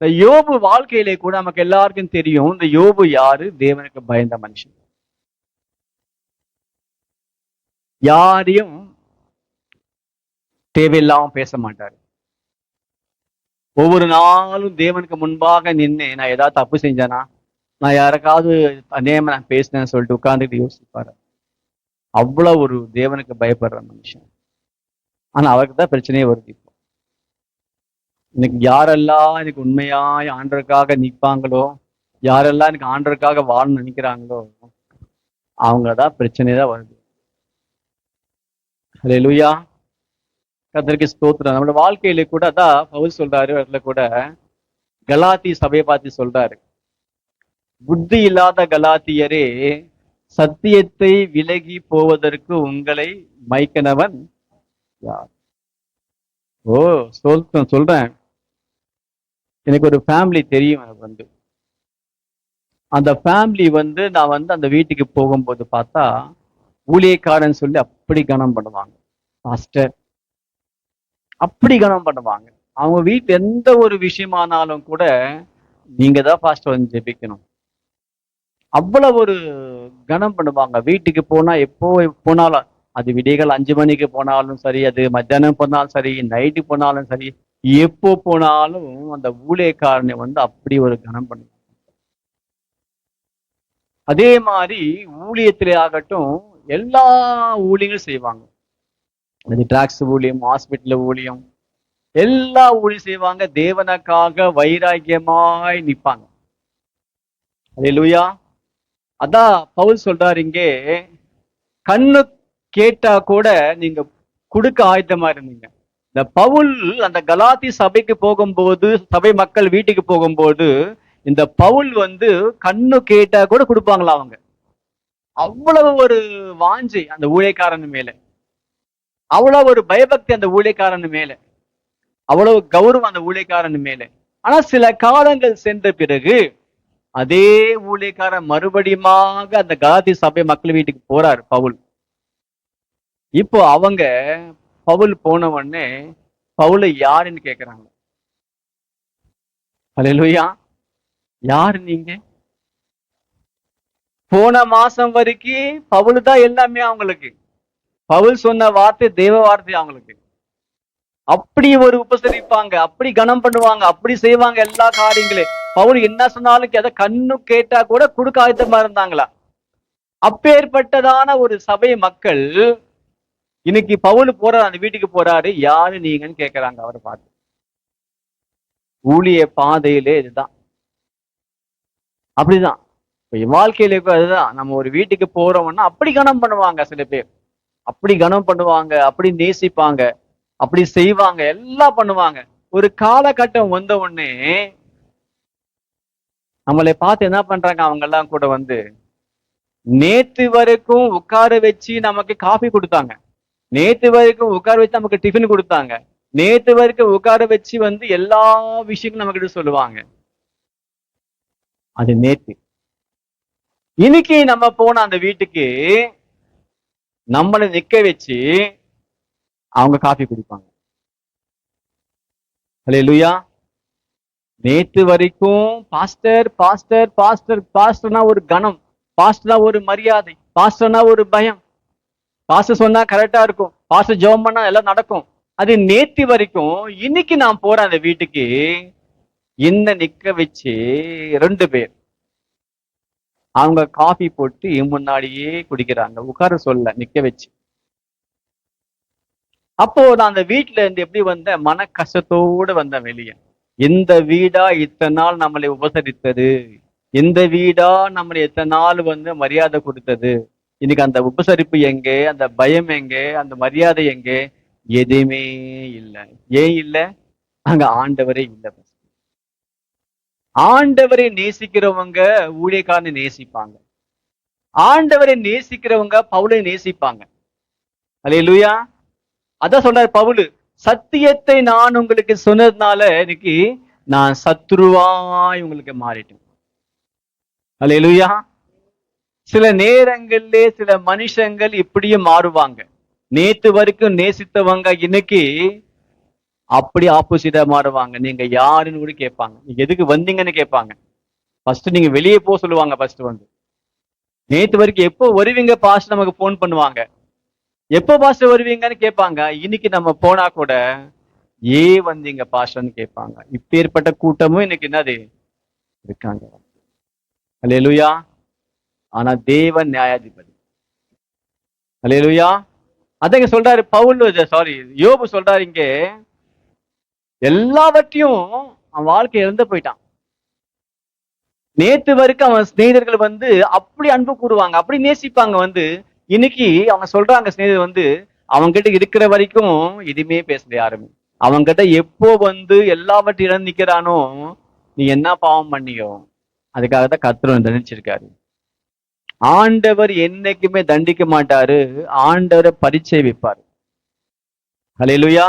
இந்த யோபு வாழ்க்கையிலே கூட நமக்கு எல்லாருக்கும் தெரியும் இந்த யோபு யாரு? தேவனுக்கு பயந்த மனுஷன். யாரையும் தேவையில்லாம பேச மாட்டாரு. ஒவ்வொரு நாளும் தேவனுக்கு முன்பாக நின்று நான் ஏதாவது தப்பு செஞ்சேனா? நான் யாருக்காவது நேம நான் பேசினேன்னு சொல்லிட்டு உட்கார்ந்துட்டு யோசிப்பாரு. அவ்வளவு ஒரு தேவனுக்கு பயப்படுற மனுஷன். ஆனா அவருக்கு தான் பிரச்சனையே வருது இப்போ. எனக்கு யாரெல்லாம் எனக்கு உண்மையாய் ஆண்டருக்காக நிற்பாங்களோ யாரெல்லாம் எனக்கு ஆண்டருக்காக வாழணும்னு நினைக்கிறாங்களோ அவங்க தான் பிரச்சனை தான் வருது. ஹalleluya கர்த்தருக்கு ஸ்தோத்திரம். நம்மளோட வாழ்க்கையில கூட அதான் பவுல் சொல்றாரு அதுல கூட கலாத்தி சபையை பார்த்து சொல்றாரு. புத்தி இல்லாத கலாத்தியரே சத்தியத்தை விலகி போவதற்கு உங்களை மைக்கனவன் யார்? ஓ சொல் சொல்றேன். எனக்கு ஒரு ஃபேமிலி தெரியும் எனக்கு வந்து. அந்த ஃபேமிலி வந்து நான் வந்து அந்த வீட்டுக்கு போகும்போது பார்த்தா ஊழியக்காரன் சொல்லி அப்படி கனம் பண்ணுவாங்க. பாஸ்டர் அப்படி கனம் பண்ணுவாங்க. அவங்க வீட்டுல எந்த ஒரு விஷயமானாலும் கூட நீங்க தான் பாஸ்டர் வந்து ஜெபிக்கணும். அவ்வளவு ஒரு கனம் பண்ணுவாங்க. வீட்டுக்கு போனா எப்போ போனாலும் அது விடிகள் அஞ்சு மணிக்கு போனாலும் சரி அது மத்தியானம் போனாலும் சரி நைட்டு போனாலும் சரி எப்போ போனாலும் அந்த ஊழியக்காரனை வந்து அப்படி ஒரு கனம் பண்ணுவாங்க அதே மாதிரி ஊழியத்திலே ஆகட்டும் எல்லா ஊழியங்களும் செய்வாங்க. அது டிராக்ஸ் ஊழியம் ஹாஸ்பிட்டல் ஊழியம் எல்லா ஊழியம் செய்வாங்க. தேவனுக்காக வைராக்கியமாய் நிற்பாங்க. அல்லேலூயா அதான் பவுல் சொல்றாரு இங்கே கண்ணு கேட்டா கூட நீங்க கொடுக்க ஆயத்தமா இருந்தீங்க. இந்த பவுல் அந்த கலாத்தி சபைக்கு போகும்போது சபை மக்கள் வீட்டுக்கு போகும்போது இந்த பவுல் வந்து கண்ணு கேட்டா கூட கொடுப்பாங்களா அவங்க? அவ்வளவு ஒரு வாஞ்சை அந்த ஊழியக்காரன் மேல. அவ்வளவு ஒரு பயபக்தி அந்த ஊழியக்காரன் மேல. அவ்வளவு கௌரவம் அந்த ஊழியக்காரன் மேல. ஆனா சில காலங்கள் சென்ற பிறகு அதே ஊழியக்காரன் மறுபடியுமாக அந்த கலாத்தி சபை மக்கள் வீட்டுக்கு போறாரு பவுல். இப்போ அவங்க பவுல் போன உடனே பவுல யாருன்னு கேக்குறாங்க. அலையலுயா யாரு நீங்க? போன மாசம் வரைக்கும் பவுல் தான் எல்லாமே அவங்களுக்கு. பவுல் சொன்ன வார்த்தை தேவ வார்த்தை அவங்களுக்கு. அப்படி ஒரு உபசரிப்பாங்க அப்படி கனம் பண்ணுவாங்க அப்படி செய்வாங்க எல்லா காரியங்களையும் பவுல் என்ன சொன்னாலும் அதை கண்ணு கேட்டா கூட கொடுக்க ஆயத்தமா இருந்தாங்களா? அப்பேற்பட்டதான ஒரு சபை மக்கள் இன்னைக்கு பவுல் போறாரு அந்த வீட்டுக்கு போறாரு. யாரு நீங்கன்னு கேக்குறாங்க அவரை பார்த்து. ஊழிய பாதையிலே இதுதான். அப்படிதான். இப்ப என் வாழ்க்கையில இப்ப அதுதான். நம்ம ஒரு வீட்டுக்கு போறோம்னா அப்படி கனம் பண்ணுவாங்க சில பேர். அப்படி கனம் பண்ணுவாங்க அப்படி நேசிப்பாங்க அப்படி செய்வாங்க எல்லாம் பண்ணுவாங்க. ஒரு காலகட்டம் வந்த உடனே நம்மளை பார்த்து என்ன பண்றாங்க அவங்க எல்லாம் கூட வந்து நேத்து வரைக்கும் உட்கார வச்சு நமக்கு காஃபி கொடுத்தாங்க. நேத்து வரைக்கும் உட்கார வச்சு நமக்கு டிஃபன் கொடுத்தாங்க. நேத்து வரைக்கும் உட்கார வச்சு வந்து எல்லா விஷயங்களும் நம்ம கிட்ட சொல்லுவாங்க. அது நேத்து. இன்னைக்கு நம்ம போன அந்த வீட்டுக்கு நம்மளை நிக்க வச்சு அவங்க காஃபி குடிப்பாங்க. ஹalleluya நேத்து வரைக்கும் பாஸ்டர் பாஸ்டர் பாஸ்டர் பாஸ்டர்னா ஒரு கணம். பாஸ்டர்னா ஒரு மரியாதை. பாஸ்டர்னா ஒரு பயம். பாஸ்டர் சொன்னா கரெக்டா இருக்கும். பாஸ்டர் ஜெபம் பண்ணா எல்லாம் நடக்கும். அது நேத்தி வரைக்கும் இன்னைக்கு நான் போறேன் அந்த வீட்டுக்கு. என்ன நிக்க வச்சு ரெண்டு பேர். அவங்க காஃபி போட்டு என் முன்னாடியே குடிக்கிறாங்க. உட்கார சொல்ல நிக்க வச்சு. அப்போ நான் அந்த வீட்டுல இருந்து எப்படி வந்தேன்? மன கஷ்டத்தோட வந்தேன் வெளியே. இந்த வீடா இத்தனை நாள் நம்மளை உபசரித்தது? இந்த வீடா நம்மளை எத்தனை நாள் வந்து மரியாதை கொடுத்தது? இன்னைக்கு அந்த உபசரிப்பு எங்கே அந்த பயம் எங்கே அந்த மரியாதை எங்கே? எதுவுமே இல்லை. ஏன் இல்லை? அங்க ஆண்டவரே இல்லை ஆண்டவரை நேசிக்கிறவங்க ஊழியக்காரனை நேசிப்பாங்க. ஆண்டவரை நேசிக்கிறவங்க பவுலை நேசிப்பாங்க. அல்லேலூயா அதான் சொல்றாரு பவுலு. சத்தியத்தை நான் உங்களுக்கு சொன்னதுனால இன்னைக்கு நான் சத்ருவாய் உங்களுக்கு மாறிட்டேன். அல்லேலூயா சில நேரங்களிலே சில மனுஷங்கள் இப்படியே மாறுவாங்க. நேத்து வரைக்கும் நேசித்தவங்க இன்னைக்கு அப்படி ஆப்போசிட்டா மாறுவாங்க. நீங்க யாருன்னு கூட கேட்பாங்க. நீங்க எதுக்கு வந்தீங்கன்னு கேட்பாங்க. ஃபர்ஸ்ட் நீங்க வெளியே போக சொல்லுவாங்க ஃபர்ஸ்ட் வந்து. நேத்து வரைக்கும் எப்போ வருவீங்க? பாஸ்ட் நமக்கு ஃபோன் பண்ணுவாங்க. எப்போ பாஸ்ட் வருவீங்கன்னு கேட்பாங்க. இன்னைக்கு நம்ம போனா கூட ஏ வந்தீங்க பாஸ்டர்னு கேட்பாங்க. இப்பேற்பட்ட கூட்டமும் இன்னைக்கு என்னது? இருக்காங்க. அல்லேலூயா ஆனா தேவன் நியாயாதிபதி. அலையலுயா அதங்க சொல்றாரு பவுல் சாரி யோபு சொல்றாரு இங்க. எல்லாவற்றையும் அவன் வாழ்க்கை இழந்து போயிட்டான். நேத்து வரைக்கும் அவன் சிநேகிதர்கள் வந்து அப்படி அன்பு கூறுவாங்க அப்படி நேசிப்பாங்க வந்து இன்னைக்கு அவங்க சொல்றாங்க சிநேகிதர் வந்து அவங்க கிட்ட இருக்கிற வரைக்கும் எதுவுமே பேசல யாருமே அவங்க கிட்ட எப்போ வந்து எல்லாவற்றையும் இழந்து நிக்கிறானோ நீ என்ன பாவம் பண்ணியோ அதுக்காக தான் கத்திரம் தண்டிச்சிருக்காரு ஆண்டவர் என்னைக்குமே தண்டிக்க மாட்டாரு ஆண்டவரை பரீட்சை வைப்பாரு லுயா